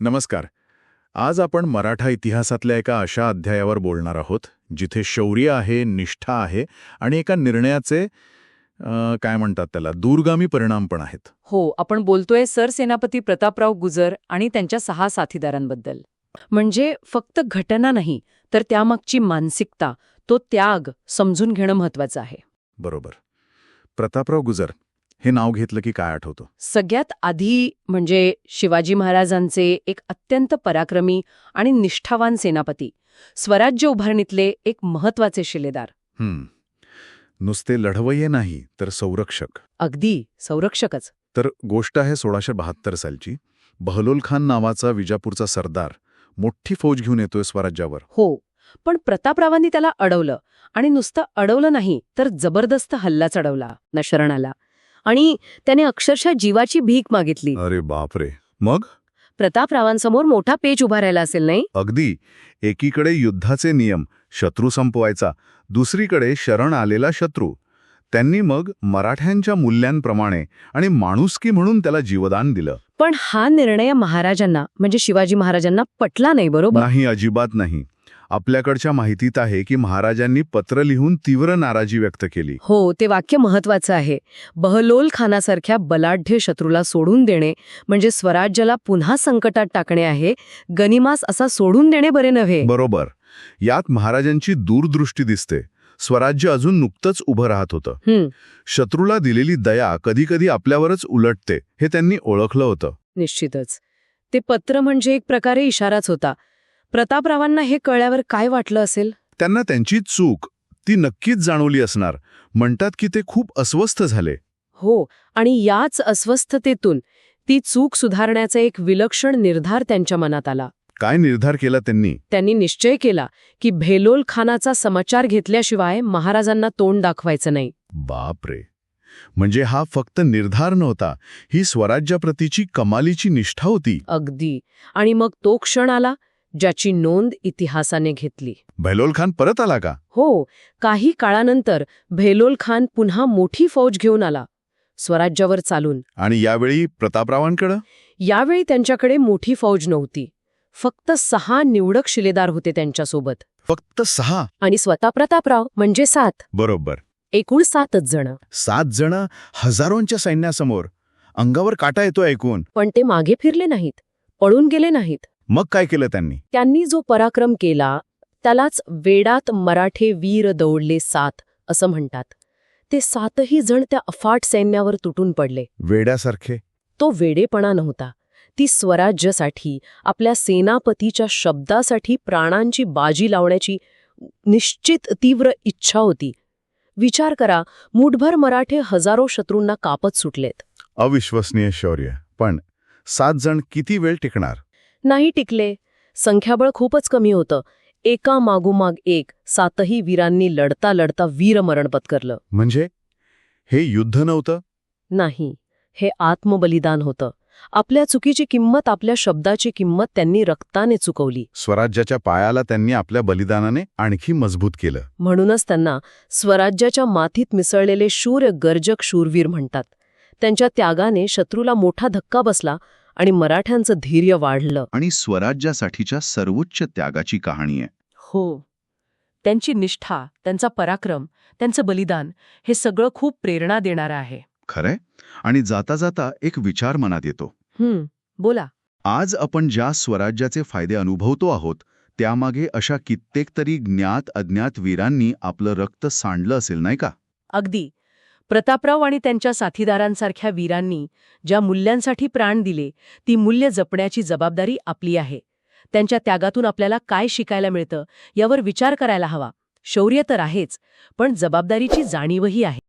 नमस्कार. आज आपण मराठा इतिहासातल्या एका अशा अध्यायावर बोलणार आहोत जिथे शौर्य आहे निष्ठा आहे आणि एका निर्णयाचे अं, काय म्हणतात त्याला दूरगामी परिणाम पण आहेत. हो आपण बोलतोय सरसेनापती प्रतापराव गुजर आणि त्यांच्या सहा साथीदारांबद्दल. म्हणजे फक्त घटना नाही तर त्यामागची मानसिकता तो त्याग समजून घेणं महत्वाचं आहे. बरोबर. प्रतापराव गुजर हे नाव घेतलं की काय आठवतं? सगळ्यात आधी म्हणजे शिवाजी महाराजांचे एक अत्यंत पराक्रमी आणि निष्ठावान सेनापती स्वराज्य उभारणीतले एक महत्त्वाचे शिलेदार. नुसते लढवय्ये नाही तर संरक्षक. अगदी संरक्षकच. तर गोष्ट आहे सोळाशे बहात्तर सालची. बहलोल खान नावाचा विजापूरचा सरदार मोठी फौज घेऊन येतोय स्वराज्यावर. हो पण प्रतापरावांनी त्याला अडवलं आणि नुसतं अडवलं नाही तर जबरदस्त हल्ला चढवला न शरणाला. आणि त्याने अक्षरशः जीवाची भीक मागितली. अरे बापरे. मग? प्रतापरावांसमोर मोठा पेच उभा राहिला असेल नाही? अगदी. एकीकडे युद्धाचे नियम शत्रू संपवायचा. दुसरीकडे शरण आलेला शत्रू. त्यांनी मग मराठ्यांच्या मूल्यांप्रमाणे आणि माणुसकी म्हणून त्याला जीवदान दिलं. पण हा निर्णय महाराजांना म्हणजे शिवाजी महाराजांना पटला नाही बरोबर? नाही अजिबात नाही. आपल्याकडच्या माहितीत आहे की महाराजांनी पत्र लिहून तीव्र नाराजी व्यक्त केली. हो ते वाक्य महत्वाचं आहे. बहलोल खानासारख्या बलाढ्य शत्रूला सोडून देणे म्हणजे स्वराज्याला पुन्हा संकटात टाकणे आहे गनिमास असा सोडून देणे बरे नव्हे. बरोबर. यात महाराजांची दूरदृष्टी दिसते. स्वराज्य अजून नुकतंच उभं राहत होतं. शत्रूला दिलेली दया कधीकधी आपल्यावरच उलटते हे त्यांनी ओळखलं होतं. निश्चितच. ते पत्र म्हणजे एक प्रकारे इशाराच होता. प्रतापरावांना हे कळल्यावर काय वाटलं असेल? त्यांना त्यांची चूक ती नक्कीच जाणवली असणार. म्हणतात की ते खूप अस्वस्थ झाले. हो आणि याच अस्वस्थतेतून ती चूक सुधारण्याचा एक विलक्षण निर्धार त्यांच्या मनात आला. काय निर्धार केला त्यांनी? त्यांनी निश्चय केला की भेलोल खानाचा समाचार घेतल्याशिवाय महाराजांना तोंड दाखवायचं नाही. बापरे! म्हणजे हा फक्त निर्धार नव्हता ही स्वराज्याप्रतीची कमालीची निष्ठा होती. अगदी. आणि मग तो क्षण आला ज्याची नोंद इतिहासाने घेतली. भैलोल खान परत आला का? हो काही काळानंतर भेलोल खान पुन्हा मोठी फौज घेऊन आला स्वराज्यावर चालून. आणि यावेळी प्रतापरावांकडं? यावेळी त्यांच्याकडे मोठी फौज नव्हती. फक्त सहा निवडक शिलेदार होते त्यांच्यासोबत. फक्त सहा? आणि स्वतः प्रतापराव म्हणजे सात. बरोबर. एकूण सातच जण. सात जण हजारोंच्या सैन्यासमोर. अंगावर काटा येतो ऐकून. पण ते मागे फिरले नाहीत पळून गेले नाहीत. मग काय केलं त्यांनी? त्यांनी जो पराक्रम केला त्यालाच वेडात मराठे वीर दौडले सात असं म्हणतात. ते सातही जण त्या अफाट सैन्यावर तुटून पडले. वेड्यासारखे? तो वेडेपणा नव्हता. ती स्वराज्यासाठी आपल्या सेनापतीच्या शब्दासाठी प्राणांची बाजी लावण्याची निश्चित तीव्र इच्छा होती. विचार करा मुठभर मराठे हजारो शत्रूंना कापत सुटलेत. अविश्वसनीय शौर्य. पण सात जण किती वेळ टिकणार? नाही टिकले. संख्याबळ खूपच कमी होतं. एका मागोमाग एक सातही वीरांनी लढता लढता वीरमरण पत्करलं. म्हणजे? हे युद्ध नव्हतं? नाही. हे आत्मबलिदान होतं. आपल्या चुकीची किंमत आपल्या शब्दाची किंमत त्यांनी रक्ताने चुकवली. स्वराज्याच्या पायाला त्यांनी आपल्या बलिदानाने आणखी मजबूत केलं. म्हणूनच त्यांना स्वराज्याच्या मातीत मिसळलेले शूर गर्जक शूरवीर म्हणतात. त्यांच्या त्यागाने शत्रूला मोठा धक्का बसला आणि मराठ्यांचं धैर्य वाढलं. आणि स्वराज्यासाठीच्या सर्वोच्च त्यागाची कहाणी आहे. हो. त्यांची निष्ठा त्यांचा पराक्रम त्यांचं बलिदान हे सगळं खूप प्रेरणा देणारं आहे. खरंय? आणि जाता जाता एक विचार मनात येतो. हं, बोला. आज आपण ज्या स्वराज्याचे फायदे अनुभवतो आहोत त्यामागे अशा कित्येक तरी ज्ञात अज्ञात वीरांनी आपलं रक्त सांडलं असेल नाही का? अगदी. प्रतापराव आणि त्यांच्या साथीदारांसारख्या वीरांनी ज्या मूल्यांसाठी प्राण दिले ती मूल्य जपण्याची जबाबदारी आपली आहे. त्यांच्या त्यागातून आपल्याला काय शिकायला मिळतं यावर विचार करायला हवा. शौर्य तर आहेच पण जबाबदारीची जाणीवही आहे.